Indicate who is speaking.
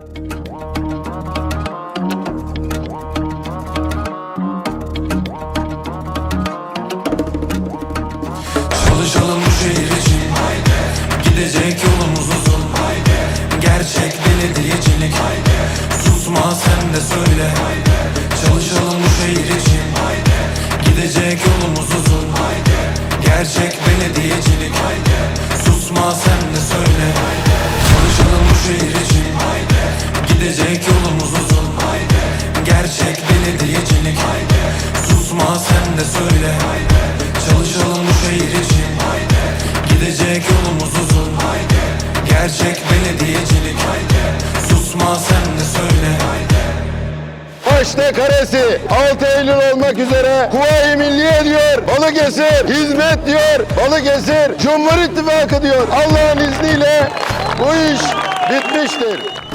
Speaker 1: Çalışalım bu şehir için. Gidecek yolumuz uzun. Gerçek belediyecilik. Susma sen de söyle. Çalışalım bu şehir için. Gidecek yolumuz uzun. Gerçek belediyecilik. Susma sen de söyle Gidecek yolumuz uzun. Gerçek belediyecilik. Susma sen de söyle. Çalışalım bu şehir için. Gidecek yolumuz uzun. Gerçek belediyecilik. Susma sen de söyle.
Speaker 2: Başta karesi 6 Eylül olmak üzere Kuvayi Milliye diyor Balıkesir hizmet diyor Balıkesir Cumhur İttifakı diyor. Allah'ın izniyle bu iş bitmiştir.